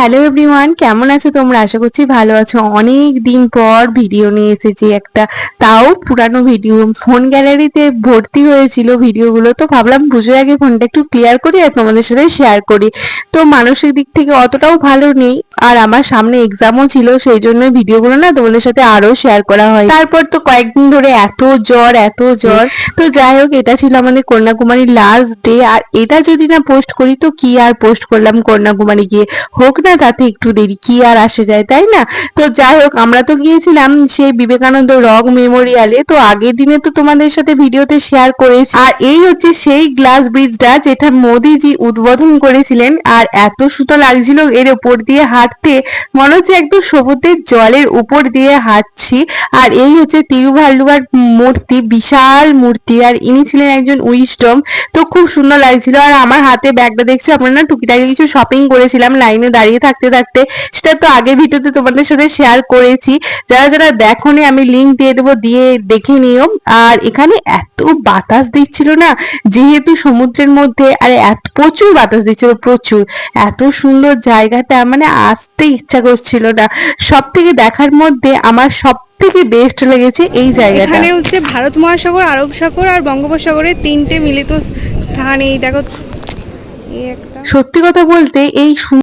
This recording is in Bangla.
হ্যালো এভরিওয়ান কেমন আছো তোমরা? আশা করছি ভালো আছো। অনেক দিন পর ভিডিও নিয়ে এসেছি একটা তাও পুরানো ভিডিও ফোন গ্যালারিতে ভর্তি হয়েছিল ভিডিওগুলো তো ভাবলাম পুজোর আগে ফোনটা একটু ক্লিয়ার করি আর তোমাদের সাথে শেয়ার করি। তো মানসিক দিক থেকে অতটাও ভালো নেই। আর আমার সামনে এক্সামও ছিল, সেই জন্য ভিডিওগুলো না তোমাদের সাথে আরও শেয়ার করা হয়। তারপর তো কয়েকদিন ধরে এত জ্বর এত জ্বর। তো যাই হোক, এটা ছিল আমাদের কন্যাকুমারীর লাস্ট ডে আর এটা যদি না পোস্ট করি, তো কি আর পোস্ট করলাম কন্যাকুমারী গিয়ে? হোক না, তাতে একটু দেরি, কি আর আসে যায়, তাই না? তো যাই হোক, আমরা তো গিয়েছিলাম সেই বিবেকানন্দ রক মেমোরিয়ালে তো আগের দিনে তো তোমাদের সাথে ভিডিওতে শেয়ার করেছি। আর এই হচ্ছে সেই গ্লাস ব্রিজটা যেটা মোদিজি উদ্বোধন করেছিলেন। আর এত সুতো লাগছিল, এর উপর দিয়ে হাঁটতে মনে হচ্ছে একদম সমুদ্রের জলের উপর দিয়ে হাঁটছি। আর এই হচ্ছে তিরুভাল্লুয়ার মূর্তি, বিশাল মূর্তি। আর ইনি ছিলেন একজন উইস্টম। তো খুব সুন্দর লাগছিল। আর আমার হাতে ব্যাগটা দেখছ, আমরা না টুকিটাকি কিছু শপিং করেছিলাম লাইনে দাঁড়িয়ে থাকতে থাকতে। সেটা তো আগের ভিডিওতে তোমাদের সাথে শেয়ার করেছি। যারা যারা দেখোনি, আমি লিঙ্ক দিয়ে দেবো, দিয়ে দেখে নিও। আর এখানে এত বাতাস দিচ্ছিল না, যেহেতু সমুদ্রের মধ্যে, আর এত প্রচুর বাতাস দিচ্ছিল, প্রচুর। এত সুন্দর জায়গাটা মানে আসতে ইচ্ছা করছিল না। সব থেকে দেখার মধ্যে আমার সব থেকে বেস্ট লেগেছে এই জায়গাটা। এখানে হচ্ছে ভারত মহাসাগর আরব সাগর আর বঙ্গোপসাগরের তিনটে মিলিত স্থান। এই দেখো সত্যি কথা বলতে এই